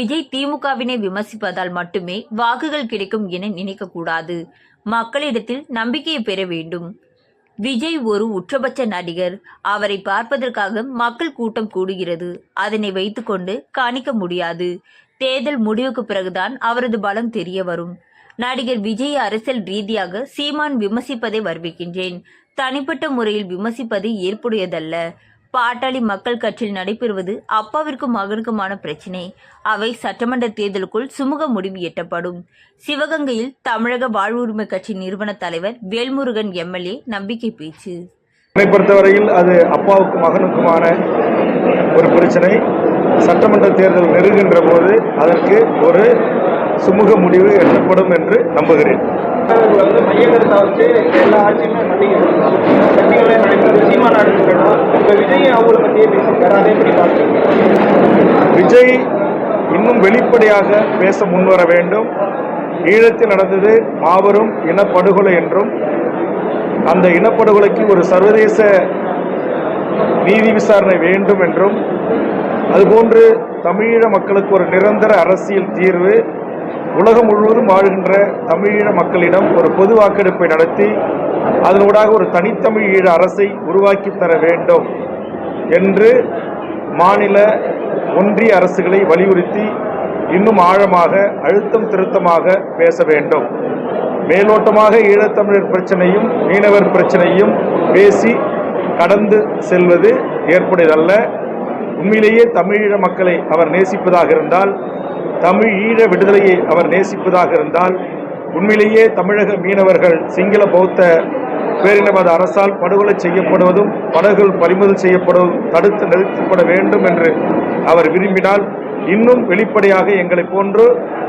விஜய் திமுகவினை விமர்சிப்பதால் மட்டுமே வாக்குகள் கிடைக்கும் என நினைக்கக்கூடாது. மக்களிடத்தில் நம்பிக்கையை பெற வேண்டும். விஜய் ஒரு உச்சபட்ச நடிகர். அவரை பார்ப்பதற்காக மக்கள் கூட்டம் கூடுகிறது. அதனை வைத்துக்கொண்டு காணிக்க முடியாது. தேர்தல் முடிவுக்கு பிறகுதான் அவரது பலம் தெரிய வரும். நடிகர் விஜய் அரசியல் ரீதியாக சீமான் விமர்சிப்பதை வரவேற்கின்றேன் தனிப்பட்ட முறையில் விமர்சிப்பது ஏற்புடையதல்ல. பாட்டாளி மக்கள் கட்சியில் நடைபெறுவது அப்பாவிற்கும் மகனுக்குமான பிரச்சினை. அவை சட்டமன்ற தேர்தலுக்குள் சுமூக முடிவு எட்டப்படும். சிவகங்கையில் தமிழக வாழ்வுரிமை கட்சி நிறுவன தலைவர் வேல்முருகன் எம்எல்ஏ நம்பிக்கை பேச்சு. என்னை பொறுத்தவரையில் அது அப்பாவுக்கும் மகனுக்குமான ஒரு பிரச்சனை. சட்டமன்ற தேர்தல் நெருங்கின்ற போது அதற்கு ஒரு சுமூக முடிவு எட்டப்படும் என்று நம்புகிறேன் அவர்கள் வந்து மைய கருத்தா வச்சு எல்லா ஆட்சியுமே நடிகர் கட்சிகளே நடைபெறும் சீமா நாடு இப்போ விஜய் அவங்கள பற்றியே பேசியிருக்காரு அதே எப்படி பார்க்குறீங்க விஜய் இன்னும் வெளிப்படையாக பேச முன்வர வேண்டும். ஈழத்தில் நடந்தது மாபெரும் இனப்படுகொலை என்றும் அந்த இனப்படுகொலைக்கு ஒரு சர்வதேச நீதி விசாரணை வேண்டும் என்றும் அதுபோன்று தமிழீழ மக்களுக்கு ஒரு நிரந்தர அரசியல் தீர்வு உலகம் முழுவதும் வாழ்கின்ற தமிழீழ மக்களிடம் ஒரு பொது வாக்கெடுப்பை நடத்தி அதனூடாக ஒரு தனித்தமிழ் ஈழ அரசை உருவாக்கி தர வேண்டும். என்று மாநில ஒன்றிய அரசுகளை வலியுறுத்தி இன்னும் ஆழமாக அழுத்தம் திருத்தமாக பேச வேண்டும். மேலோட்டமாக ஈழத்தமிழர் பிரச்சனையும் மீனவர் பிரச்சனையும் பேசி கடந்து செல்வது ஏற்புடையதல்ல. உண்மையிலேயே தமிழீழ மக்களை அவர் நேசிப்பதாக இருந்தால் தமிழ் ஈழ விடுதலையை அவர் நேசிப்பதாக இருந்தால் உண்மையிலேயே தமிழக மீனவர்கள் சிங்கள பௌத்த பேரினவாத அரசால் படுகொலை செய்யப்படுவதும் படகுகள் பறிமுதல் செய்யப்படுவதும் தடுத்து நிறுத்தப்பட வேண்டும் என்று அவர் விரும்பினால் இன்னும் வெளிப்படையாக எங்களை போன்று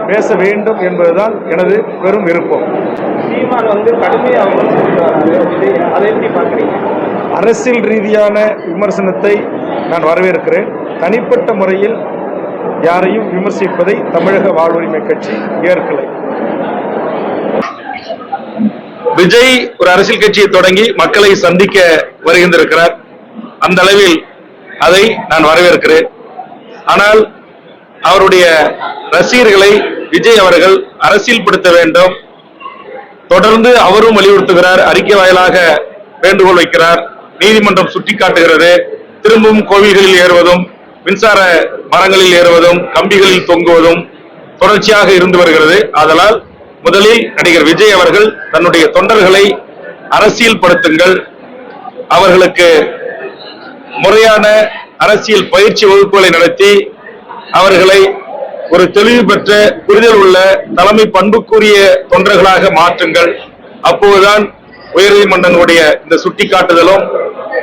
பேச வேண்டும் என்பதுதான் எனது பெரும் விருப்பம். அரசியல் ரீதியான விமர்சனத்தை நான் வரவேற்கிறேன். தனிப்பட்ட முறையில் யாரையும் விமர்சிப்பதை தமிழக வாழ்வுரிமை கட்சி ஏற்கலை. விஜய் ஒரு அரசியல் கட்சியை தொடங்கி மக்களை சந்திக்க வருகின்றிருக்கிறார். அந்த அளவில் அதை நான் வரவேற்கிறேன். ஆனால் அவருடைய ரசிகர்களை விஜய் அவர்கள் அரசியல்படுத்த வேண்டும். தொடர்ந்து அவரும் வலியுறுத்துகிறார். அறிக்கை வாயிலாக வேண்டுகோள் வைக்கிறார். நீதிமன்றம் சுட்டிக்காட்டுகிறது. திரும்பவும் கோவில்களில் ஏறுவதும் மின்சார மரங்களில் ஏறுவதும் கம்பிகளில் தொங்குவதும் தொடர்ச்சியாக இருந்து வருகிறது. அதனால் முதலில் நடிகர் விஜய் அவர்கள் தன்னுடைய தொண்டர்களை அரசியல் படுத்துங்கள் அவர்களுக்கு முறையான அரசியல் பயிற்சி வகுப்புகளை நடத்தி அவர்களை ஒரு தெளிவு பெற்ற புரிதல் உள்ள தலைமை பண்புக்குரிய தொண்டர்களாக மாற்றுங்கள். அப்போதுதான் உயர்நீதிமன்றங்களுடைய இந்த சுட்டிக்காட்டுதலும்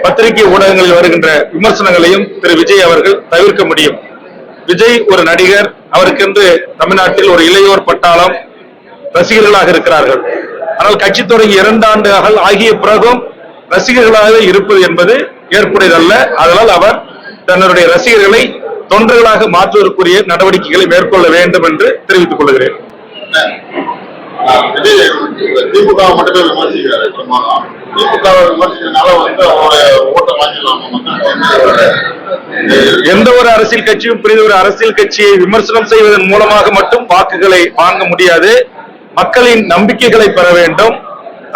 பத்திரிகை ஊடகங்களில் வருகின்ற விமர்சனங்களையும் திரு விஜய் அவர்கள் தவிர்க்க முடியும். விஜய் ஒரு நடிகர் அவருக்கென்று தமிழ்நாட்டில் ஒரு இளையோர் பட்டாளம் ரசிகர்களாக இருக்கிறார்கள். ஆனால் கட்சி தொடங்கி இரண்டு ஆண்டுகள் ஆகிய பிறகும் ரசிகர்களாக இருப்பது என்பது ஏற்புடையதல்ல. அதனால் அவர் தன்னுடைய ரசிகர்களை தொண்டர்களாக மாற்றுவதற்குரிய நடவடிக்கைகளை மேற்கொள்ள வேண்டும் என்று தெரிவித்துக் கொள்கிறேன். திமுக மட்டுமே விமர்சிக்கிறாரு பிரமாதம்? திமுக விமர்சிக்கிறதுனால வந்து அவரோட ஓட்டை வாங்கிடலாமா மக்கள்? எந்த ஒரு அரசியல் கட்சியும் புரிந்த ஒரு அரசியல் கட்சியை விமர்சனம் செய்வதன் மூலமாக மட்டும் வாக்குகளை வாங்க முடியாது. மக்களின் நம்பிக்கைகளை பெற வேண்டும்.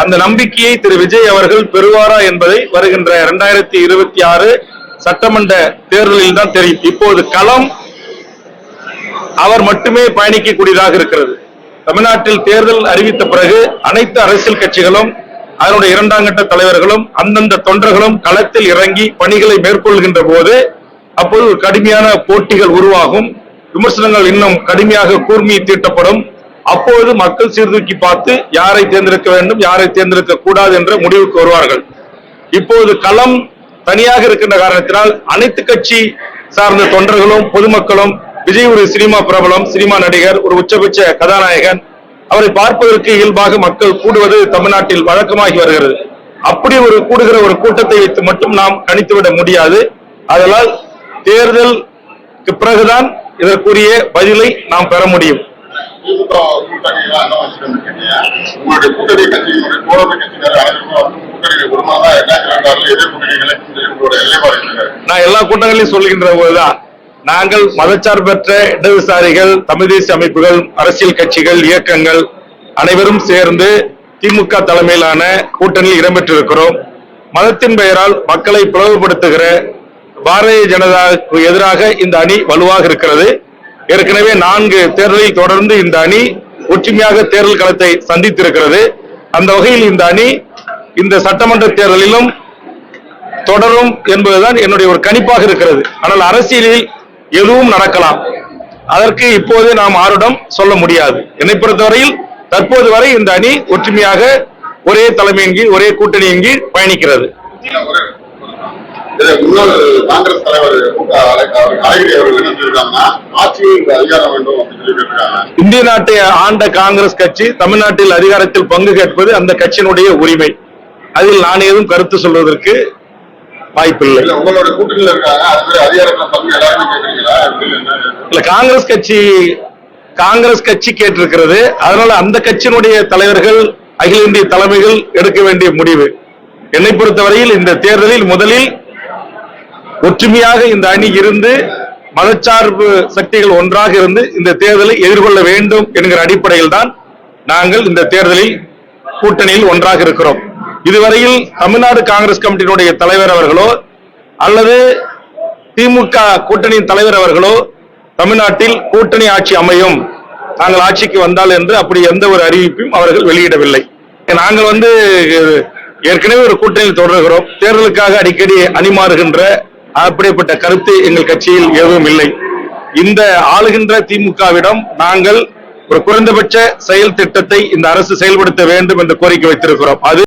அந்த நம்பிக்கையை திரு விஜய் அவர்கள் பெறுவாரா என்பதை வருகின்ற இரண்டாயிரத்தி இருபத்தி ஆறு சட்டமன்ற தேர்தலில் தான் தெரியும் இப்போது களம் அவர் மட்டுமே பயணிக்கக்கூடியதாக இருக்கிறது. தமிழ்நாட்டில் தேர்தல் அறிவித்த பிறகு அனைத்து அரசியல் கட்சிகளும் அதனுடைய இரண்டாம் கட்ட தலைவர்களும் அந்தந்த தொண்டர்களும் களத்தில் இறங்கி பணிகளை மேற்கொள்கின்ற போது அப்போது கடுமையான போட்டிகள் உருவாகும். விமர்சனங்கள் இன்னும் கடுமையாக கூர்மி தீட்டப்படும். அப்பொழுது மக்கள் சீர்தூக்கி பார்த்து யாரை தேர்ந்தெடுக்க வேண்டும் யாரை தேர்ந்தெடுக்க கூடாது என்ற முடிவுக்கு வருவார்கள். இப்போது களம் தனியாக இருக்கின்ற காரணத்தினால் அனைத்து கட்சி சார்ந்த தொண்டர்களும் பொதுமக்களும் விஜய் ஒரு சினிமா பிரபலம் சினிமா நடிகர் ஒரு உச்சபட்ச கதாநாயகன் அவரை பார்ப்பதற்கு இயல்பாக மக்கள் கூடுவது தமிழ்நாட்டில் வழக்கமாகி வருகிறது. அப்படி ஒரு கூடுகிற ஒரு கூட்டத்தை வைத்து மட்டும் நாம் கணித்துவிட முடியாது. அதனால் தேர்தலுக்கு பிறகுதான் இதற்குரிய பதிலை நாம் பெற முடியும். திமுக உங்களுடைய கூட்டணி கட்சியினுடைய தோழமை கட்சியினர் அனைவரும் குடும்பம் தான் ரெண்டாயிரத்தி ரெண்டாறுல நான் எல்லா கூட்டங்களையும் சொல்லுகின்ற போதுதான். நாங்கள் மதச்சார்பற்ற இடதுசாரிகள் தமிழ் தேசிய அமைப்புகள் அரசியல் கட்சிகள் இயக்கங்கள் அனைவரும் சேர்ந்து திமுக தலைமையிலான கூட்டணியில் இடம்பெற்றிருக்கிறோம். மதத்தின் பெயரால் மக்களை பிளவுபடுத்துகிற பாரதிய ஜனதாவுக்கு எதிராக இந்த அணி வலுவாக இருக்கிறது. ஏற்கனவே நான்கு தேர்தலில் தொடர்ந்து இந்த அணி ஒற்றுமையாக தேர்தல் களத்தை சந்தித்திருக்கிறது. அந்த வகையில் இந்த அணி இந்த சட்டமன்ற தேர்தலிலும் தொடரும் என்பதுதான் என்னுடைய ஒரு கணிப்பாக இருக்கிறது. ஆனால் அரசியலில் எதுவும் நடக்கலாம். அதற்கு இப்போது நாம் ஆருடம் சொல்ல முடியாது. என்னை பொறுத்தவரையில் தற்போது வரை இந்த அணி ஒற்றுமையாக ஒரே தலைமையின் கீழ் ஒரே கூட்டணியின் கீழ் பயணிக்கிறது. காங்கிரஸ் தலைவர் அழகிரி அவர்கள் என்ன சொல்லியிருக்காங்கன்னா ஆட்சியில் அதிகாரம் வேண்டும் அப்படின்னு இந்திய நாட்டை ஆண்ட காங்கிரஸ் கட்சி தமிழ்நாட்டில் அதிகாரத்தில் பங்கு கேட்பது அந்த கட்சியினுடைய உரிமை. அதில் நான் ஏதும் கருத்து சொல்வதற்கு வாய்ப்பில்லை. உங்களோட கூட்டணியில இருக்காங்க அதிகாரத்துல பங்கு எல்லாருமே கேட்கறீங்களா? இல்ல காங்கிரஸ் கட்சி காங்கிரஸ் கட்சி கேட்டிருக்கிறது. அதனால அந்த கட்சியினுடைய தலைவர்கள் அகில இந்திய தலைமைகள் எடுக்க வேண்டிய முடிவு. என்னை பொறுத்தவரையில் இந்த தேர்தலில் முதலில் ஒற்றுமையாக இந்த அணி இருந்து மதச்சார்பு சக்திகள் ஒன்றாக இருந்து இந்த தேர்தலை எதிர்கொள்ள வேண்டும் என்கிற அடிப்படையில் தான் நாங்கள் இந்த தேர்தலில் கூட்டணியில் ஒன்றாக இருக்கிறோம். இதுவரையில் தமிழ்நாடு காங்கிரஸ் கமிட்டியினுடைய தலைவர் அவர்களோ அல்லது திமுக கூட்டணியின் தலைவர் அவர்களோ தமிழ்நாட்டில் கூட்டணி ஆட்சி அமையும். நாங்கள் ஆட்சிக்கு வந்தால் என்று அப்படி எந்த ஒரு அறிவிப்பையும் அவர்கள் வெளியிடவில்லை. நாங்கள் வந்து ஏற்கனவே ஒரு கூட்டணியில் தொடர்கிறோம். தேர்தலுக்காக அடிக்கடி அணிமாறுகின்ற அப்படிப்பட்ட கருத்து எங்கள் கட்சியில் எதுவும் இல்லை. இந்த ஆளுகின்ற திமுகவிடம் நாங்கள் ஒரு குறைந்தபட்ச செயல் திட்டத்தை இந்த அரசு செயல்படுத்த வேண்டும் என்று கோரிக்கை வைத்திருக்கிறோம். அது